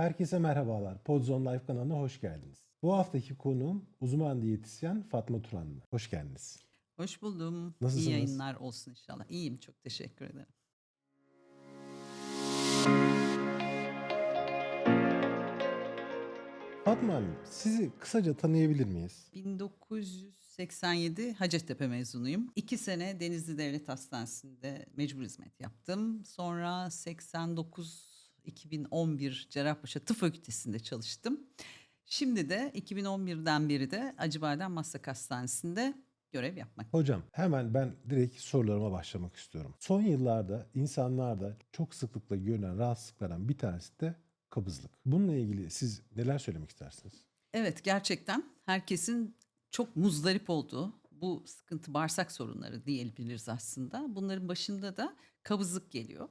Herkese merhabalar. Podzone Life kanalına hoş geldiniz. Bu haftaki konuğum uzman diyetisyen Fatma Turanlı. Hoş geldiniz. Hoş buldum. Nasılsınız? İyi yayınlar olsun inşallah. İyiyim çok teşekkür ederim. Fatma Hanım, sizi kısaca tanıyabilir miyiz? 1987 Hacettepe mezunuyum. İki sene Denizli Devlet Hastanesi'nde mecbur hizmet yaptım. Sonra 89 2011 Cerrahpaşa Tıp Fakültesi'nde çalıştım. Şimdi de 2011'den beri de Acıbadem Maslak Hastanesi'nde görev yapmak. Hocam hemen ben direkt sorularıma başlamak istiyorum. Son yıllarda insanlarda çok sıklıkla görülen rahatsızlıklardan bir tanesi de kabızlık. Bununla ilgili siz neler söylemek istersiniz? Evet gerçekten herkesin çok muzdarip olduğu bu sıkıntı bağırsak sorunları diyebiliriz aslında. Bunların başında da kabızlık geliyor.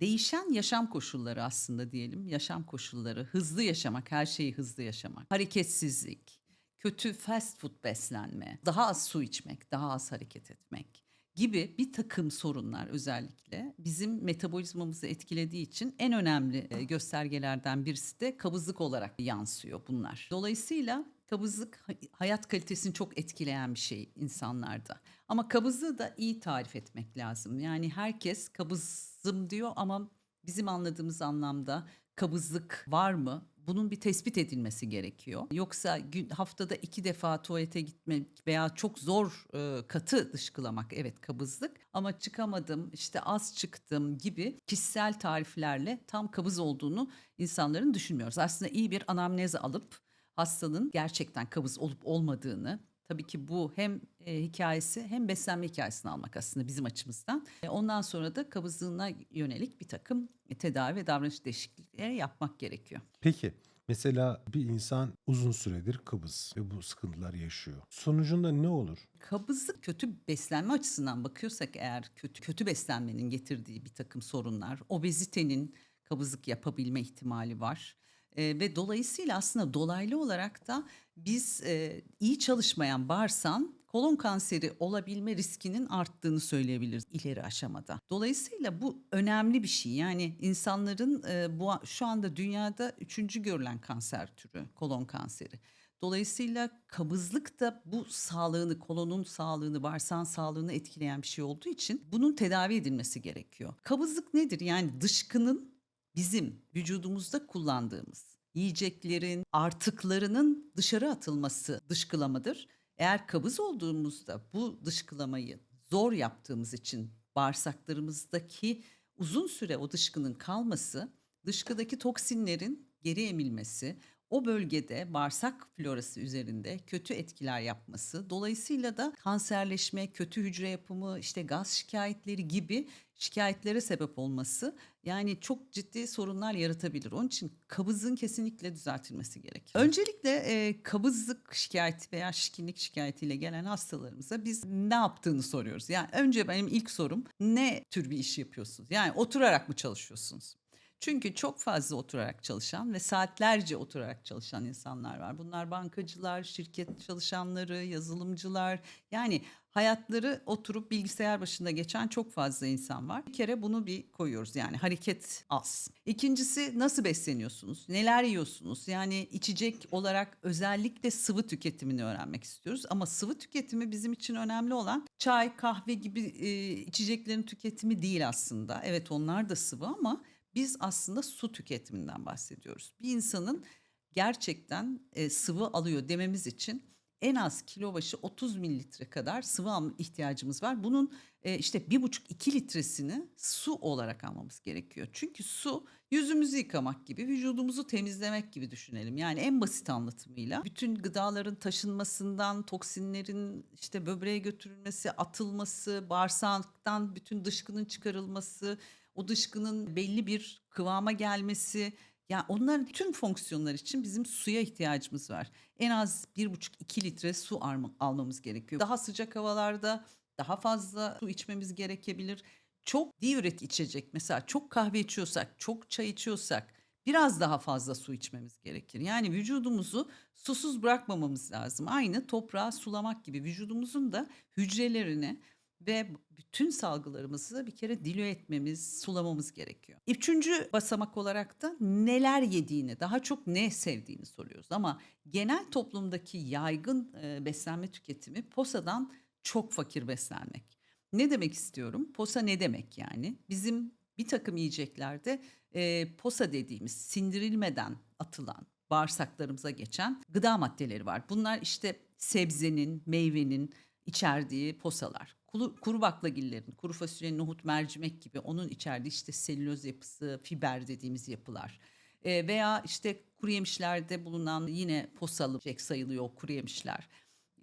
Değişen yaşam koşulları aslında diyelim. Yaşam koşulları, hızlı yaşamak, her şeyi hızlı yaşamak, hareketsizlik, kötü fast food beslenme, daha az su içmek, daha az hareket etmek gibi bir takım sorunlar özellikle bizim metabolizmamızı etkilediği için en önemli e, göstergelerden birisi de kabızlık olarak yansıyor bunlar. Dolayısıyla kabızlık hay- hayat kalitesini çok etkileyen bir şey insanlarda. Ama kabızlığı da iyi tarif etmek lazım. Yani herkes kabızım diyor ama bizim anladığımız anlamda kabızlık var mı? Bunun bir tespit edilmesi gerekiyor. Yoksa gün, haftada iki defa tuvalete gitmek veya çok zor e, katı dışkılamak evet kabızlık. Ama çıkamadım işte az çıktım gibi kişisel tariflerle tam kabız olduğunu insanların düşünmüyoruz. Aslında iyi bir anamnez alıp hastanın gerçekten kabız olup olmadığını Tabii ki bu hem e, hikayesi hem beslenme hikayesini almak aslında bizim açımızdan. E, ondan sonra da kabızlığına yönelik bir takım e, tedavi ve davranış değişiklikleri yapmak gerekiyor. Peki mesela bir insan uzun süredir kabız ve bu sıkıntılar yaşıyor. Sonucunda ne olur? Kabızlık kötü beslenme açısından bakıyorsak eğer kötü kötü beslenmenin getirdiği bir takım sorunlar, obezitenin kabızlık yapabilme ihtimali var. E, ve dolayısıyla aslında dolaylı olarak da biz e, iyi çalışmayan bağırsan kolon kanseri olabilme riskinin arttığını söyleyebiliriz ileri aşamada. Dolayısıyla bu önemli bir şey. Yani insanların e, bu şu anda dünyada üçüncü görülen kanser türü kolon kanseri. Dolayısıyla kabızlık da bu sağlığını, kolonun sağlığını, bağırsağın sağlığını etkileyen bir şey olduğu için bunun tedavi edilmesi gerekiyor. Kabızlık nedir? Yani dışkının bizim vücudumuzda kullandığımız yiyeceklerin artıklarının dışarı atılması dışkılamadır. Eğer kabız olduğumuzda bu dışkılamayı zor yaptığımız için bağırsaklarımızdaki uzun süre o dışkının kalması, dışkıdaki toksinlerin geri emilmesi, o bölgede bağırsak florası üzerinde kötü etkiler yapması, dolayısıyla da kanserleşme, kötü hücre yapımı, işte gaz şikayetleri gibi şikayetlere sebep olması yani çok ciddi sorunlar yaratabilir. Onun için kabızın kesinlikle düzeltilmesi gerekiyor. Öncelikle e, kabızlık şikayeti veya şişkinlik şikayetiyle gelen hastalarımıza biz ne yaptığını soruyoruz. Yani önce benim ilk sorum ne tür bir iş yapıyorsunuz? Yani oturarak mı çalışıyorsunuz? Çünkü çok fazla oturarak çalışan ve saatlerce oturarak çalışan insanlar var. Bunlar bankacılar, şirket çalışanları, yazılımcılar. Yani hayatları oturup bilgisayar başında geçen çok fazla insan var. Bir kere bunu bir koyuyoruz yani hareket az. İkincisi nasıl besleniyorsunuz? Neler yiyorsunuz? Yani içecek olarak özellikle sıvı tüketimini öğrenmek istiyoruz. Ama sıvı tüketimi bizim için önemli olan çay, kahve gibi e, içeceklerin tüketimi değil aslında. Evet onlar da sıvı ama biz aslında su tüketiminden bahsediyoruz. Bir insanın gerçekten e, sıvı alıyor dememiz için en az kilo başı 30 mililitre kadar sıvı alma ihtiyacımız var. Bunun e, işte 1,5-2 litresini su olarak almamız gerekiyor. Çünkü su yüzümüzü yıkamak gibi, vücudumuzu temizlemek gibi düşünelim. Yani en basit anlatımıyla bütün gıdaların taşınmasından, toksinlerin işte böbreğe götürülmesi, atılması, bağırsaktan bütün dışkının çıkarılması, o dışkının belli bir kıvama gelmesi, ya onların tüm fonksiyonlar için bizim suya ihtiyacımız var. En az 1,5-2 litre su alma- almamız gerekiyor. Daha sıcak havalarda daha fazla su içmemiz gerekebilir. Çok diüretik içecek mesela çok kahve içiyorsak, çok çay içiyorsak biraz daha fazla su içmemiz gerekir. Yani vücudumuzu susuz bırakmamamız lazım. Aynı toprağı sulamak gibi vücudumuzun da hücrelerini ve bütün salgılarımızı bir kere dilü etmemiz, sulamamız gerekiyor. Üçüncü basamak olarak da neler yediğini, daha çok ne sevdiğini soruyoruz. Ama genel toplumdaki yaygın e, beslenme tüketimi posadan çok fakir beslenmek. Ne demek istiyorum? Posa ne demek yani? Bizim bir takım yiyeceklerde e, posa dediğimiz sindirilmeden atılan bağırsaklarımıza geçen gıda maddeleri var. Bunlar işte sebzenin, meyvenin içerdiği posalar. Kuru, kuru baklagillerin, kuru fasulye, nohut, mercimek gibi onun içerdiği işte selüloz yapısı, fiber dediğimiz yapılar. E, veya işte kuru yemişlerde bulunan yine posalı sayılıyor o kuru yemişler.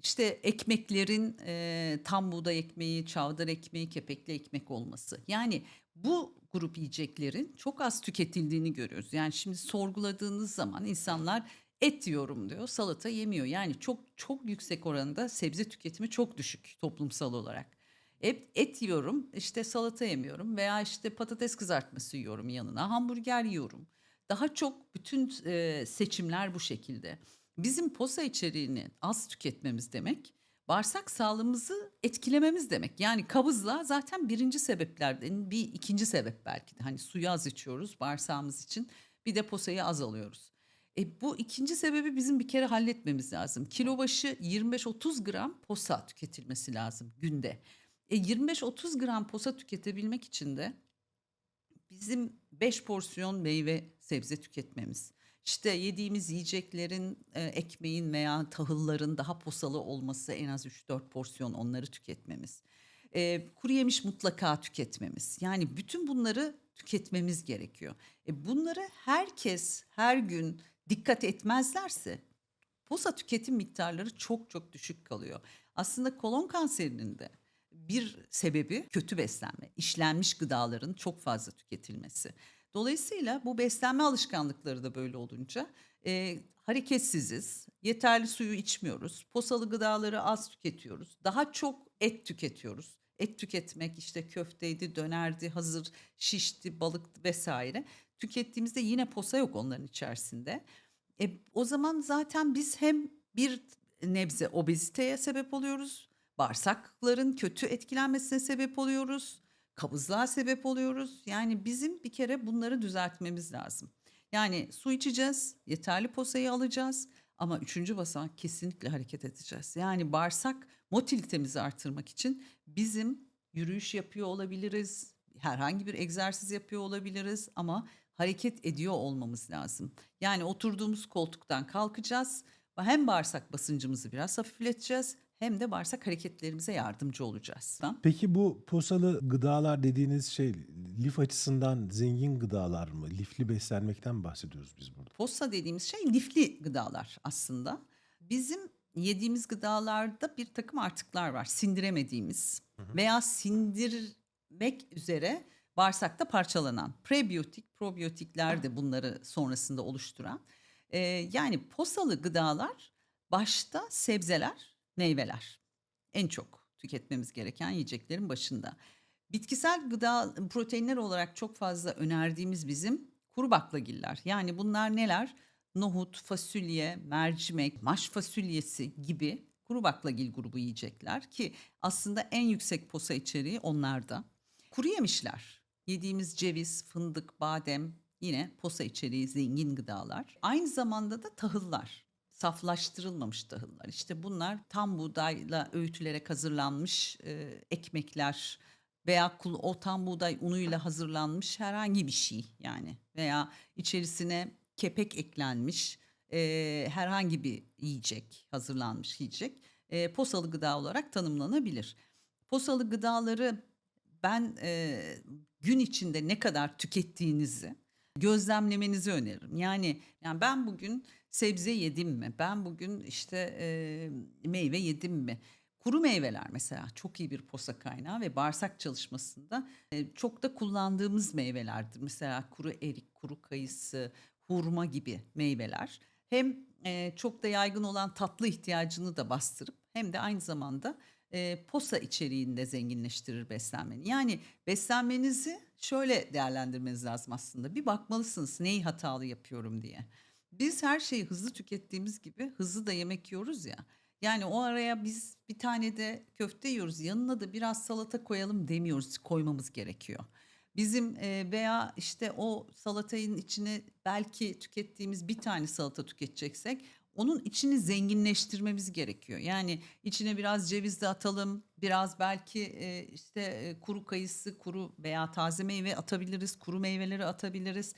İşte ekmeklerin e, tam buğday ekmeği, çavdar ekmeği, kepekli ekmek olması. Yani bu grup yiyeceklerin çok az tüketildiğini görüyoruz. Yani şimdi sorguladığınız zaman insanlar et yiyorum diyor, salata yemiyor. Yani çok çok yüksek oranda sebze tüketimi çok düşük toplumsal olarak. Et, et yiyorum, işte salata yemiyorum veya işte patates kızartması yiyorum yanına, hamburger yiyorum. Daha çok bütün e, seçimler bu şekilde. Bizim posa içeriğini az tüketmemiz demek bağırsak sağlığımızı etkilememiz demek. Yani kabızlığa zaten birinci sebeplerden bir ikinci sebep belki de. Hani suyu az içiyoruz bağırsağımız için bir de posayı az alıyoruz. E bu ikinci sebebi bizim bir kere halletmemiz lazım. Kilo başı 25-30 gram posa tüketilmesi lazım günde. E 25-30 gram posa tüketebilmek için de bizim 5 porsiyon meyve sebze tüketmemiz. İşte yediğimiz yiyeceklerin, e, ekmeğin veya tahılların daha posalı olması en az 3-4 porsiyon onları tüketmemiz. E, kuru yemiş mutlaka tüketmemiz. Yani bütün bunları tüketmemiz gerekiyor. E, bunları herkes her gün dikkat etmezlerse posa tüketim miktarları çok çok düşük kalıyor. Aslında kolon kanserinin de bir sebebi kötü beslenme, işlenmiş gıdaların çok fazla tüketilmesi. Dolayısıyla bu beslenme alışkanlıkları da böyle olunca e, hareketsiziz, yeterli suyu içmiyoruz, posalı gıdaları az tüketiyoruz, daha çok et tüketiyoruz. Et tüketmek işte köfteydi, dönerdi, hazır şişti, balıktı vesaire. Tükettiğimizde yine posa yok onların içerisinde. E, o zaman zaten biz hem bir nebze obeziteye sebep oluyoruz, bağırsakların kötü etkilenmesine sebep oluyoruz kabızlığa sebep oluyoruz. Yani bizim bir kere bunları düzeltmemiz lazım. Yani su içeceğiz, yeterli posayı alacağız ama üçüncü basamak kesinlikle hareket edeceğiz. Yani bağırsak motilitemizi artırmak için bizim yürüyüş yapıyor olabiliriz, herhangi bir egzersiz yapıyor olabiliriz ama hareket ediyor olmamız lazım. Yani oturduğumuz koltuktan kalkacağız. Hem bağırsak basıncımızı biraz hafifleteceğiz hem de bağırsak hareketlerimize yardımcı olacağız. Peki bu posalı gıdalar dediğiniz şey lif açısından zengin gıdalar mı? Lifli beslenmekten bahsediyoruz biz burada. Posa dediğimiz şey lifli gıdalar aslında. Bizim yediğimiz gıdalarda bir takım artıklar var. Sindiremediğimiz veya sindirmek üzere bağırsakta parçalanan prebiyotik, probiyotikler de bunları sonrasında oluşturan. Ee, yani posalı gıdalar başta sebzeler, meyveler. En çok tüketmemiz gereken yiyeceklerin başında. Bitkisel gıda proteinler olarak çok fazla önerdiğimiz bizim kuru baklagiller. Yani bunlar neler? Nohut, fasulye, mercimek, maş fasulyesi gibi kuru baklagil grubu yiyecekler ki aslında en yüksek posa içeriği onlarda. Kuru yemişler, yediğimiz ceviz, fındık, badem yine posa içeriği zengin gıdalar. Aynı zamanda da tahıllar saflaştırılmamış tahıllar. İşte bunlar tam buğdayla öğütülerek hazırlanmış e, ekmekler veya o tam buğday unuyla hazırlanmış herhangi bir şey yani veya içerisine kepek eklenmiş e, herhangi bir yiyecek hazırlanmış yiyecek e, posalı gıda olarak tanımlanabilir. Posalı gıdaları ben e, gün içinde ne kadar tükettiğinizi gözlemlemenizi öneririm. Yani yani ben bugün sebze yedim mi? Ben bugün işte e, meyve yedim mi? Kuru meyveler mesela çok iyi bir posa kaynağı ve bağırsak çalışmasında e, çok da kullandığımız meyvelerdir. Mesela kuru erik, kuru kayısı, hurma gibi meyveler. Hem e, çok da yaygın olan tatlı ihtiyacını da bastırıp hem de aynı zamanda e, posa içeriğinde zenginleştirir beslenmeni. Yani beslenmenizi şöyle değerlendirmeniz lazım aslında. Bir bakmalısınız neyi hatalı yapıyorum diye. Biz her şeyi hızlı tükettiğimiz gibi hızlı da yemek yiyoruz ya. Yani o araya biz bir tane de köfte yiyoruz. Yanına da biraz salata koyalım demiyoruz. Koymamız gerekiyor. Bizim e, veya işte o salatayın içine belki tükettiğimiz bir tane salata tüketeceksek onun içini zenginleştirmemiz gerekiyor. Yani içine biraz ceviz de atalım, biraz belki e, işte e, kuru kayısı, kuru veya taze meyve atabiliriz, kuru meyveleri atabiliriz.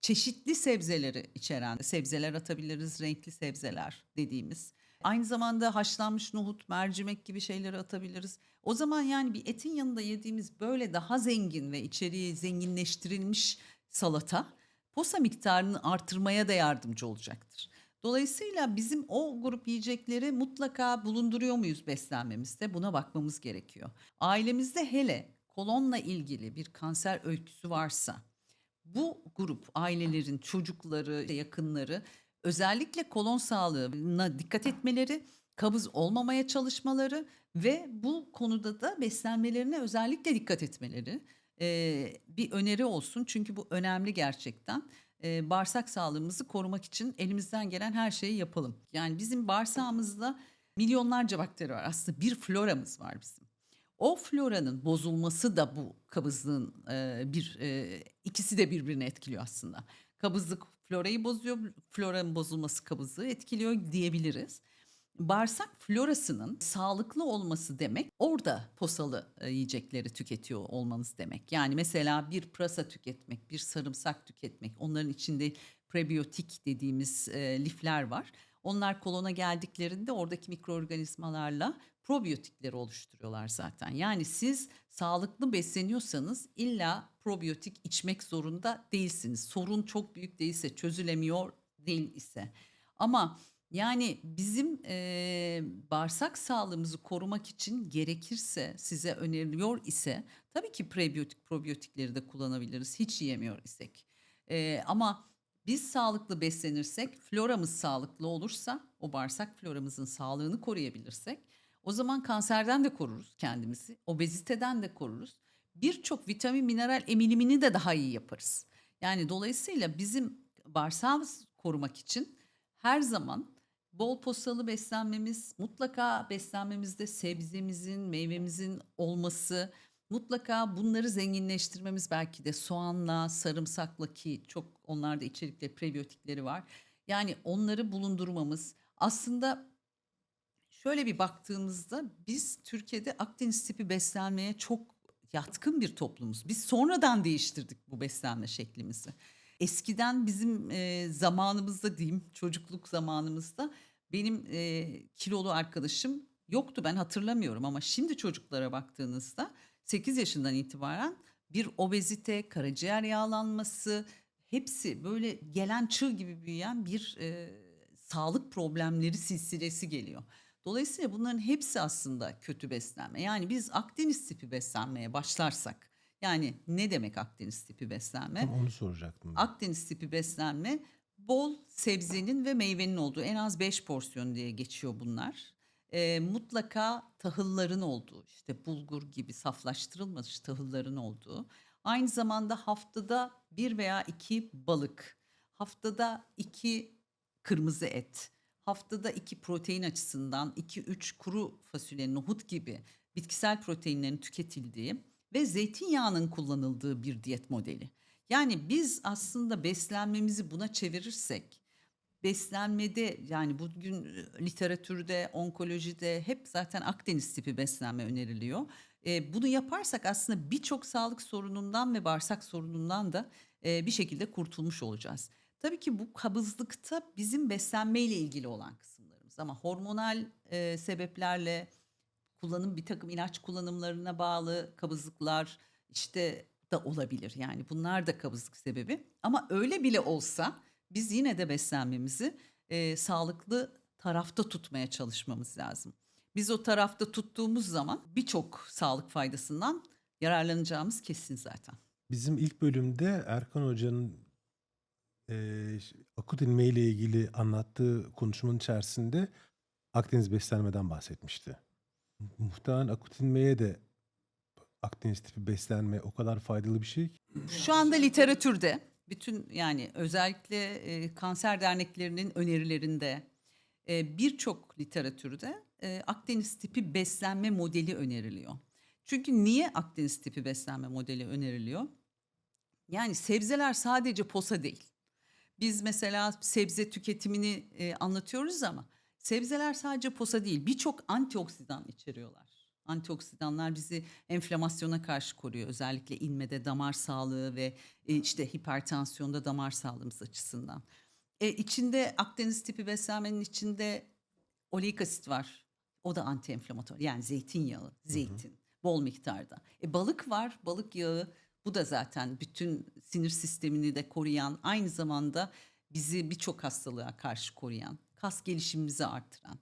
Çeşitli sebzeleri içeren sebzeler atabiliriz, renkli sebzeler dediğimiz. Aynı zamanda haşlanmış nohut, mercimek gibi şeyleri atabiliriz. O zaman yani bir etin yanında yediğimiz böyle daha zengin ve içeriği zenginleştirilmiş salata posa miktarını artırmaya da yardımcı olacaktır. Dolayısıyla bizim o grup yiyecekleri mutlaka bulunduruyor muyuz beslenmemizde? Buna bakmamız gerekiyor. Ailemizde hele kolonla ilgili bir kanser öyküsü varsa bu grup ailelerin çocukları, yakınları özellikle kolon sağlığına dikkat etmeleri, kabız olmamaya çalışmaları ve bu konuda da beslenmelerine özellikle dikkat etmeleri e, bir öneri olsun. Çünkü bu önemli gerçekten. E, bağırsak sağlığımızı korumak için elimizden gelen her şeyi yapalım. Yani bizim bağırsağımızda milyonlarca bakteri var. Aslında bir floramız var bizim. O floranın bozulması da bu kabızlığın e, bir e, ikisi de birbirini etkiliyor aslında. Kabızlık florayı bozuyor, floranın bozulması kabızlığı etkiliyor diyebiliriz. Bağırsak florasının sağlıklı olması demek orada posalı e, yiyecekleri tüketiyor olmanız demek. Yani mesela bir pırasa tüketmek, bir sarımsak tüketmek, onların içinde prebiyotik dediğimiz e, lifler var. Onlar kolona geldiklerinde oradaki mikroorganizmalarla probiyotikleri oluşturuyorlar zaten. Yani siz sağlıklı besleniyorsanız illa probiyotik içmek zorunda değilsiniz. Sorun çok büyük değilse, çözülemiyor değil ise. Ama yani bizim e, bağırsak sağlığımızı korumak için gerekirse size öneriliyor ise tabii ki prebiyotik probiyotikleri de kullanabiliriz hiç yiyemiyor isek. E, ama biz sağlıklı beslenirsek, floramız sağlıklı olursa, o bağırsak floramızın sağlığını koruyabilirsek, o zaman kanserden de koruruz kendimizi, obeziteden de koruruz. Birçok vitamin, mineral emilimini de daha iyi yaparız. Yani dolayısıyla bizim bağırsağımızı korumak için her zaman bol posalı beslenmemiz, mutlaka beslenmemizde sebzemizin, meyvemizin olması, mutlaka bunları zenginleştirmemiz belki de soğanla, sarımsakla ki çok onlarda içerikli prebiyotikleri var. Yani onları bulundurmamız aslında şöyle bir baktığımızda biz Türkiye'de Akdeniz tipi beslenmeye çok yatkın bir toplumuz. Biz sonradan değiştirdik bu beslenme şeklimizi. Eskiden bizim e, zamanımızda diyeyim çocukluk zamanımızda benim e, kilolu arkadaşım yoktu ben hatırlamıyorum ama şimdi çocuklara baktığınızda 8 yaşından itibaren bir obezite, karaciğer yağlanması hepsi böyle gelen çığ gibi büyüyen bir e, sağlık problemleri silsilesi geliyor. Dolayısıyla bunların hepsi aslında kötü beslenme. Yani biz Akdeniz tipi beslenmeye başlarsak yani ne demek Akdeniz tipi beslenme? Tam onu soracaktım. Akdeniz tipi beslenme bol sebzenin ve meyvenin olduğu en az 5 porsiyon diye geçiyor bunlar. Ee, mutlaka tahılların olduğu işte bulgur gibi saflaştırılmış tahılların olduğu. Aynı zamanda haftada bir veya iki balık, haftada iki kırmızı et, haftada iki protein açısından iki üç kuru fasulye, nohut gibi bitkisel proteinlerin tüketildiği ve zeytinyağının kullanıldığı bir diyet modeli. Yani biz aslında beslenmemizi buna çevirirsek beslenmede yani bugün literatürde, onkolojide hep zaten Akdeniz tipi beslenme öneriliyor. E, bunu yaparsak aslında birçok sağlık sorunundan ve bağırsak sorunundan da e, bir şekilde kurtulmuş olacağız. Tabii ki bu kabızlıkta bizim beslenmeyle ilgili olan kısımlarımız ama hormonal e, sebeplerle kullanım bir takım ilaç kullanımlarına bağlı kabızlıklar işte da olabilir. Yani bunlar da kabızlık sebebi. Ama öyle bile olsa biz yine de beslenmemizi e, sağlıklı tarafta tutmaya çalışmamız lazım. Biz o tarafta tuttuğumuz zaman birçok sağlık faydasından yararlanacağımız kesin zaten. Bizim ilk bölümde Erkan Hoca'nın eee, akut inme ile ilgili anlattığı konuşmanın içerisinde Akdeniz beslenmeden bahsetmişti. Muhtemelen akut inmeye de Akdeniz tipi beslenme o kadar faydalı bir şey ki. Şu anda literatürde bütün yani özellikle e, kanser derneklerinin önerilerinde e, birçok literatürde e, Akdeniz tipi beslenme modeli öneriliyor. Çünkü niye Akdeniz tipi beslenme modeli öneriliyor? Yani sebzeler sadece posa değil. Biz mesela sebze tüketimini e, anlatıyoruz ama sebzeler sadece posa değil birçok antioksidan içeriyorlar. Antioksidanlar bizi enflamasyona karşı koruyor. Özellikle inmede damar sağlığı ve e, işte hipertansiyonda damar sağlığımız açısından. E, içinde Akdeniz tipi beslenmenin içinde oleik asit var. O da antienflamatuar. Yani zeytinyağı, zeytin bol miktarda. E, balık var. Balık yağı bu da zaten bütün sinir sistemini de koruyan, aynı zamanda bizi birçok hastalığa karşı koruyan, kas gelişimimizi artıran.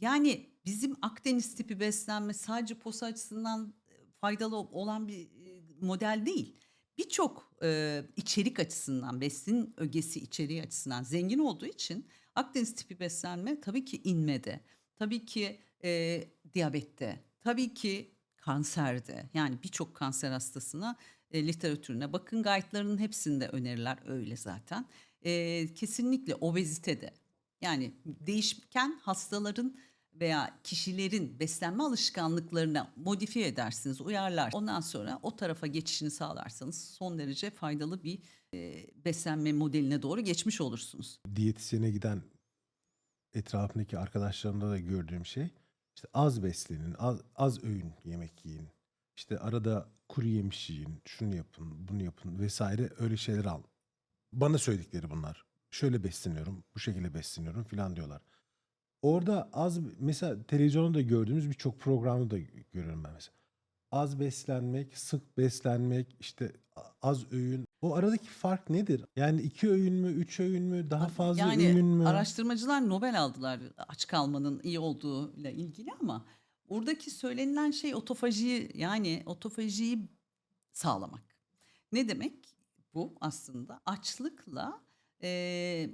Yani bizim Akdeniz tipi beslenme sadece posa açısından e, faydalı olan bir e, model değil. Birçok e, içerik açısından, besin ögesi içeriği açısından zengin olduğu için Akdeniz tipi beslenme tabii ki inmede, tabii ki e, diyabette, tabii ki kanserde yani birçok kanser hastasına e, literatürüne bakın guide'larının hepsinde öneriler öyle zaten. E, kesinlikle obezitede yani değişken hastaların veya kişilerin beslenme alışkanlıklarına modifiye edersiniz, uyarlar. Ondan sonra o tarafa geçişini sağlarsanız son derece faydalı bir e, beslenme modeline doğru geçmiş olursunuz. Diyetisyene giden etrafındaki arkadaşlarımda da gördüğüm şey işte az beslenin, az, az öğün yemek yiyin. İşte arada kuru yemiş yiyin, şunu yapın, bunu yapın vesaire öyle şeyler al. Bana söyledikleri bunlar. Şöyle besleniyorum, bu şekilde besleniyorum filan diyorlar. Orada az mesela televizyonda da gördüğümüz birçok programda da görüyorum ben mesela. Az beslenmek, sık beslenmek, işte az öğün. O aradaki fark nedir? Yani iki öğün mü, üç öğün mü, daha fazla yani öğün mü? araştırmacılar Nobel aldılar aç kalmanın iyi olduğuyla ilgili ama oradaki söylenilen şey otofajiyi yani otofajiyi sağlamak. Ne demek bu aslında? Açlıkla e,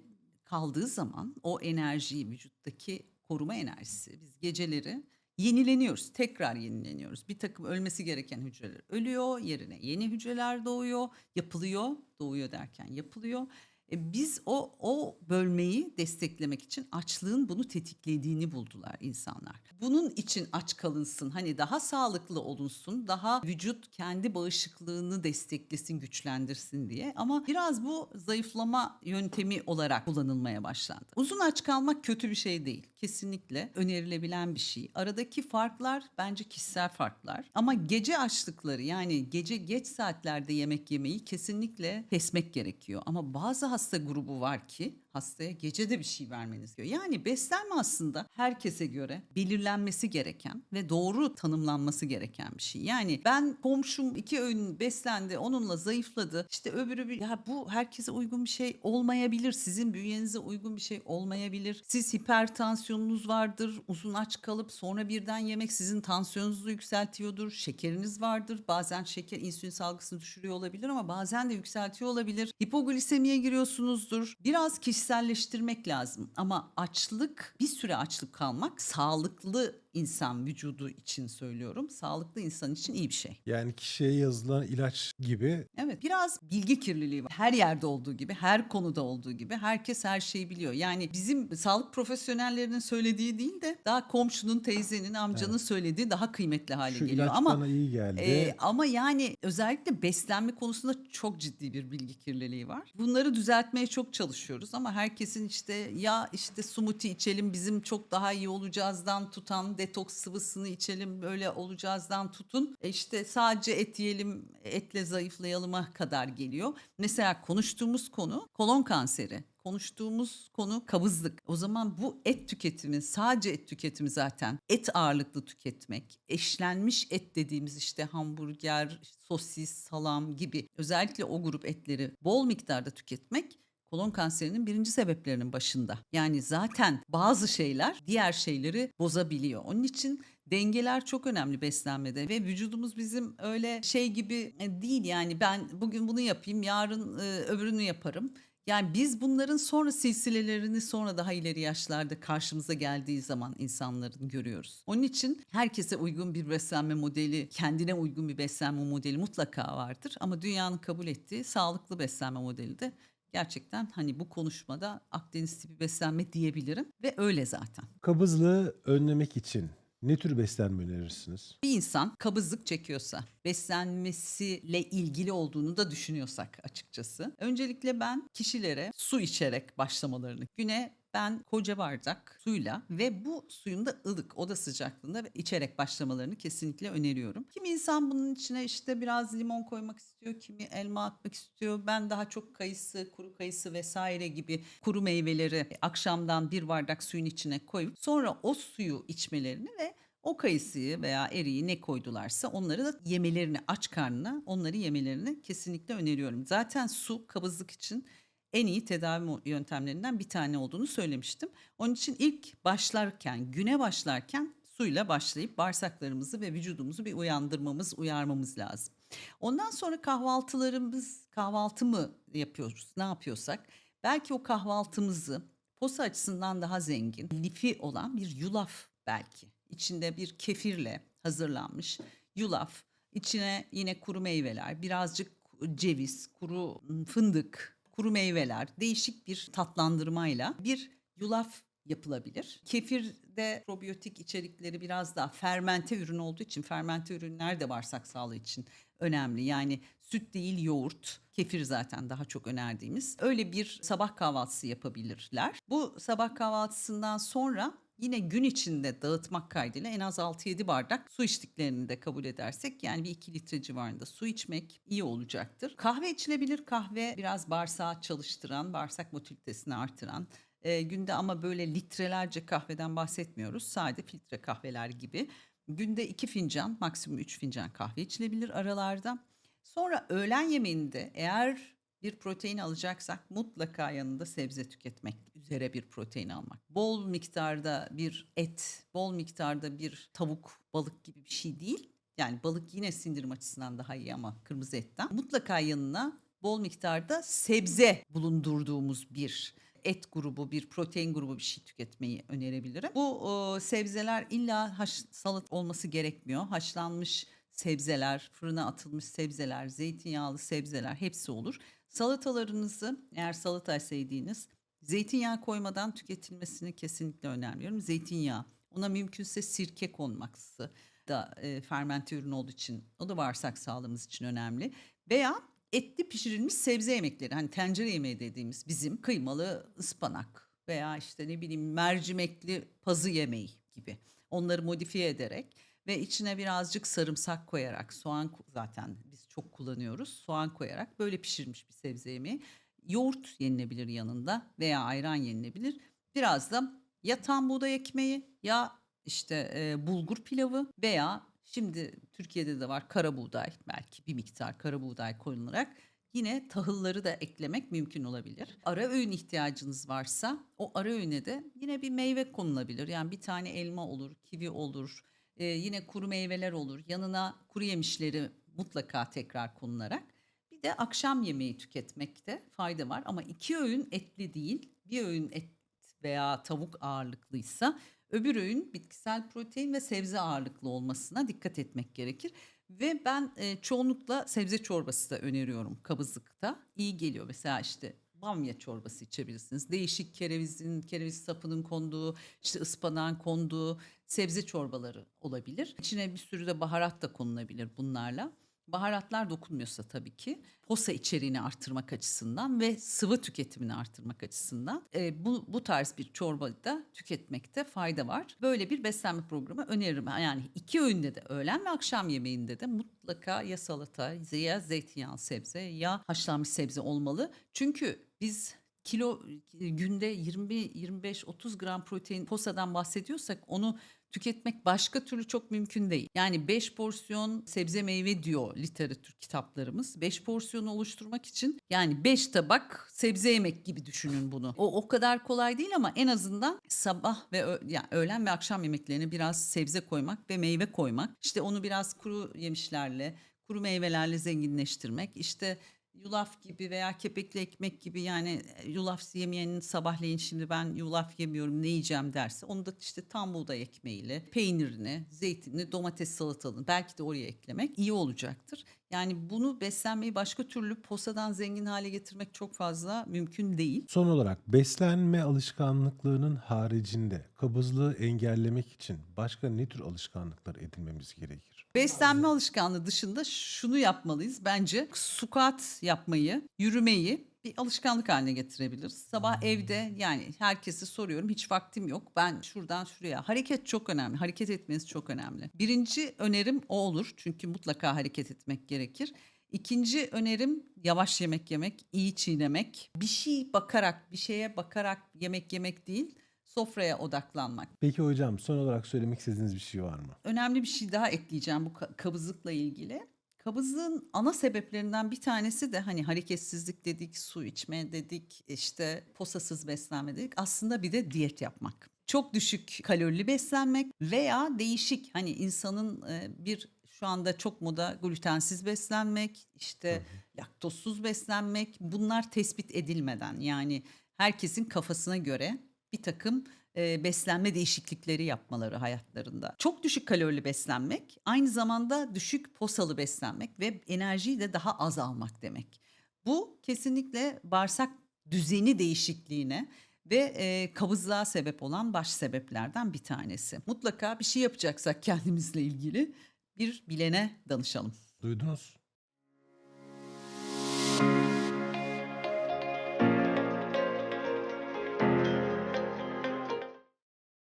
kaldığı zaman o enerjiyi vücuttaki koruma enerjisi biz geceleri yenileniyoruz. Tekrar yenileniyoruz. Bir takım ölmesi gereken hücreler ölüyor. Yerine yeni hücreler doğuyor. Yapılıyor. Doğuyor derken yapılıyor. E, biz o o bölmeyi desteklemek için açlığın bunu tetiklediğini buldular insanlar. Bunun için aç kalınsın. Hani daha sağlıklı olunsun. Daha vücut kendi bağışıklığını desteklesin, güçlendirsin diye. Ama biraz bu zayıflama yöntemi olarak kullanılmaya başlandı. Uzun aç kalmak kötü bir şey değil. Kesinlikle önerilebilen bir şey. Aradaki farklar bence kişisel farklar. Ama gece açlıkları yani gece geç saatlerde yemek yemeyi kesinlikle kesmek gerekiyor. Ama bazı hasta grubu var ki hastaya gece de bir şey vermeniz gerekiyor. Yani beslenme aslında herkese göre belirlenmesi gereken ve doğru tanımlanması gereken bir şey. Yani ben komşum iki öğün beslendi onunla zayıfladı işte öbürü bir ya bu herkese uygun bir şey olmayabilir. Sizin bünyenize uygun bir şey olmayabilir. Siz hipertansiyonunuz vardır uzun aç kalıp sonra birden yemek sizin tansiyonunuzu yükseltiyordur. Şekeriniz vardır bazen şeker insülin salgısını düşürüyor olabilir ama bazen de yükseltiyor olabilir. Hipoglisemiye giriyorsunuzdur. Biraz kişiselleştirmek lazım. Ama açlık bir süre açlık kalmak sağlıklı insan vücudu için söylüyorum. Sağlıklı insan için iyi bir şey. Yani kişiye yazılan ilaç gibi Evet biraz bilgi kirliliği var. Her yerde olduğu gibi, her konuda olduğu gibi herkes her şeyi biliyor. Yani bizim sağlık profesyonellerinin söylediği değil de daha komşunun, teyzenin, amcanın söylediği daha kıymetli hale şu geliyor. ilaç Ama bana iyi geldi. ee, ama yani özellikle beslenme konusunda çok ciddi bir bilgi kirliliği var. Bunları düzeltmeye çok çalışıyoruz ama herkesin işte ya işte smoothie içelim bizim çok daha iyi olacağızdan tutan detoks sıvısını içelim böyle olacağızdan tutun. E işte sadece et yiyelim etle zayıflayalıma kadar geliyor. Mesela konuştuğumuz konu kolon kanseri. Konuştuğumuz konu kabızlık. O zaman bu et tüketimi sadece et tüketimi zaten et ağırlıklı tüketmek. Eşlenmiş et dediğimiz işte hamburger, sosis, salam gibi özellikle o grup etleri bol miktarda tüketmek kolon kanserinin birinci sebeplerinin başında. Yani zaten bazı şeyler diğer şeyleri bozabiliyor. Onun için dengeler çok önemli beslenmede ve vücudumuz bizim öyle şey gibi e, değil yani ben bugün bunu yapayım yarın e, öbürünü yaparım. Yani biz bunların sonra silsilelerini sonra daha ileri yaşlarda karşımıza geldiği zaman insanların görüyoruz. Onun için herkese uygun bir beslenme modeli, kendine uygun bir beslenme modeli mutlaka vardır. Ama dünyanın kabul ettiği sağlıklı beslenme modeli de gerçekten hani bu konuşmada Akdeniz tipi beslenme diyebilirim ve öyle zaten. Kabızlığı önlemek için ne tür beslenme önerirsiniz? Bir insan kabızlık çekiyorsa, beslenmesiyle ilgili olduğunu da düşünüyorsak açıkçası. Öncelikle ben kişilere su içerek başlamalarını, güne ben koca bardak suyla ve bu suyun da ılık oda sıcaklığında içerek başlamalarını kesinlikle öneriyorum. Kimi insan bunun içine işte biraz limon koymak istiyor, kimi elma atmak istiyor. Ben daha çok kayısı, kuru kayısı vesaire gibi kuru meyveleri akşamdan bir bardak suyun içine koyup sonra o suyu içmelerini ve o kayısıyı veya eriği ne koydularsa onları da yemelerini aç karnına onları yemelerini kesinlikle öneriyorum. Zaten su kabızlık için en iyi tedavi yöntemlerinden bir tane olduğunu söylemiştim. Onun için ilk başlarken, güne başlarken suyla başlayıp bağırsaklarımızı ve vücudumuzu bir uyandırmamız, uyarmamız lazım. Ondan sonra kahvaltılarımız, kahvaltı mı yapıyoruz, ne yapıyorsak belki o kahvaltımızı posa açısından daha zengin, lifi olan bir yulaf belki. İçinde bir kefirle hazırlanmış yulaf, içine yine kuru meyveler, birazcık ceviz, kuru fındık, kuru meyveler, değişik bir tatlandırmayla bir yulaf yapılabilir. Kefirde probiyotik içerikleri biraz daha fermente ürün olduğu için fermente ürünler de bağırsak sağlığı için önemli. Yani süt değil yoğurt, kefir zaten daha çok önerdiğimiz. Öyle bir sabah kahvaltısı yapabilirler. Bu sabah kahvaltısından sonra yine gün içinde dağıtmak kaydıyla en az 6-7 bardak su içtiklerini de kabul edersek yani bir 2 litre civarında su içmek iyi olacaktır. Kahve içilebilir. Kahve biraz bağırsağı çalıştıran, bağırsak motilitesini artıran, e, günde ama böyle litrelerce kahveden bahsetmiyoruz. Sade filtre kahveler gibi. Günde 2 fincan, maksimum 3 fincan kahve içilebilir aralarda. Sonra öğlen yemeğinde eğer bir protein alacaksak mutlaka yanında sebze tüketmek üzere bir protein almak. Bol miktarda bir et, bol miktarda bir tavuk, balık gibi bir şey değil. Yani balık yine sindirim açısından daha iyi ama kırmızı etten. Mutlaka yanına bol miktarda sebze bulundurduğumuz bir et grubu, bir protein grubu bir şey tüketmeyi önerebilirim. Bu o, sebzeler illa haş, salat olması gerekmiyor. Haşlanmış sebzeler, fırına atılmış sebzeler, zeytinyağlı sebzeler hepsi olur. Salatalarınızı eğer salata sevdiğiniz zeytinyağı koymadan tüketilmesini kesinlikle önermiyorum. Zeytinyağı, ona mümkünse sirke konması da e, fermente ürün olduğu için o da bağırsak sağlığımız için önemli. Veya etli pişirilmiş sebze yemekleri hani tencere yemeği dediğimiz bizim kıymalı ıspanak veya işte ne bileyim mercimekli pazı yemeği gibi onları modifiye ederek ve içine birazcık sarımsak koyarak soğan zaten biz çok kullanıyoruz soğan koyarak böyle pişirilmiş bir sebze yemeği yoğurt yenilebilir yanında veya ayran yenilebilir biraz da ya tam buğday ekmeği ya işte e, bulgur pilavı veya şimdi Türkiye'de de var kara buğday belki bir miktar kara buğday konularak yine tahılları da eklemek mümkün olabilir. Ara öğün ihtiyacınız varsa o ara öğüne de yine bir meyve konulabilir. Yani bir tane elma olur, kivi olur, e, yine kuru meyveler olur. Yanına kuru yemişleri mutlaka tekrar konularak bir de akşam yemeği tüketmekte fayda var ama iki öğün etli değil, bir öğün et veya tavuk ağırlıklıysa öbür öğün bitkisel protein ve sebze ağırlıklı olmasına dikkat etmek gerekir. Ve ben e, çoğunlukla sebze çorbası da öneriyorum kabızlıkta. İyi geliyor mesela işte bamya çorbası içebilirsiniz. Değişik kerevizin, kereviz sapının konduğu, işte ıspanağın konduğu sebze çorbaları olabilir. İçine bir sürü de baharat da konulabilir bunlarla. Baharatlar dokunmuyorsa tabii ki posa içeriğini artırmak açısından ve sıvı tüketimini artırmak açısından e, bu, bu tarz bir çorba da tüketmekte fayda var. Böyle bir beslenme programı öneririm. Yani iki öğünde de öğlen ve akşam yemeğinde de mutlaka ya salata ya zeytinyağlı sebze ya haşlanmış sebze olmalı. Çünkü biz kilo günde 20 25 30 gram protein posadan bahsediyorsak onu tüketmek başka türlü çok mümkün değil. Yani 5 porsiyon sebze meyve diyor literatür kitaplarımız. 5 porsiyon oluşturmak için yani 5 tabak sebze yemek gibi düşünün bunu. O o kadar kolay değil ama en azından sabah ve yani öğlen ve akşam yemeklerine biraz sebze koymak ve meyve koymak. İşte onu biraz kuru yemişlerle, kuru meyvelerle zenginleştirmek. İşte yulaf gibi veya kepekli ekmek gibi yani e, yulaf yemeyenin sabahleyin şimdi ben yulaf yemiyorum ne yiyeceğim derse onu da işte tam buğday ekmeğiyle peynirini, zeytinini, domates salatalığını belki de oraya eklemek iyi olacaktır. Yani bunu beslenmeyi başka türlü posadan zengin hale getirmek çok fazla mümkün değil. Son olarak beslenme alışkanlıklarının haricinde kabızlığı engellemek için başka ne tür alışkanlıklar edinmemiz gerekir? Beslenme alışkanlığı dışında şunu yapmalıyız. Bence squat yapmayı, yürümeyi bir alışkanlık haline getirebiliriz. Sabah evde yani herkese soruyorum hiç vaktim yok. Ben şuradan şuraya. Hareket çok önemli. Hareket etmeniz çok önemli. Birinci önerim o olur. Çünkü mutlaka hareket etmek gerekir. İkinci önerim yavaş yemek yemek, iyi çiğnemek. Bir şey bakarak, bir şeye bakarak yemek yemek değil, sofraya odaklanmak. Peki hocam son olarak söylemek istediğiniz bir şey var mı? önemli bir şey daha ekleyeceğim bu ka- kabızlıkla ilgili. Kabızlığın ana sebeplerinden bir tanesi de hani hareketsizlik dedik, su içme dedik, işte posasız beslenme dedik. Aslında bir de diyet yapmak. Çok düşük kalorili beslenmek veya değişik hani insanın e, bir şu anda çok moda glutensiz beslenmek, işte laktozsuz beslenmek bunlar tespit edilmeden yani herkesin kafasına göre bir takım e, beslenme değişiklikleri yapmaları hayatlarında. Çok düşük kalorili beslenmek, aynı zamanda düşük posalı beslenmek ve enerjiyi de daha az almak demek. Bu kesinlikle bağırsak düzeni değişikliğine ve e, kabızlığa sebep olan baş sebeplerden bir tanesi. Mutlaka bir şey yapacaksak kendimizle ilgili bir bilene danışalım. Duydunuz.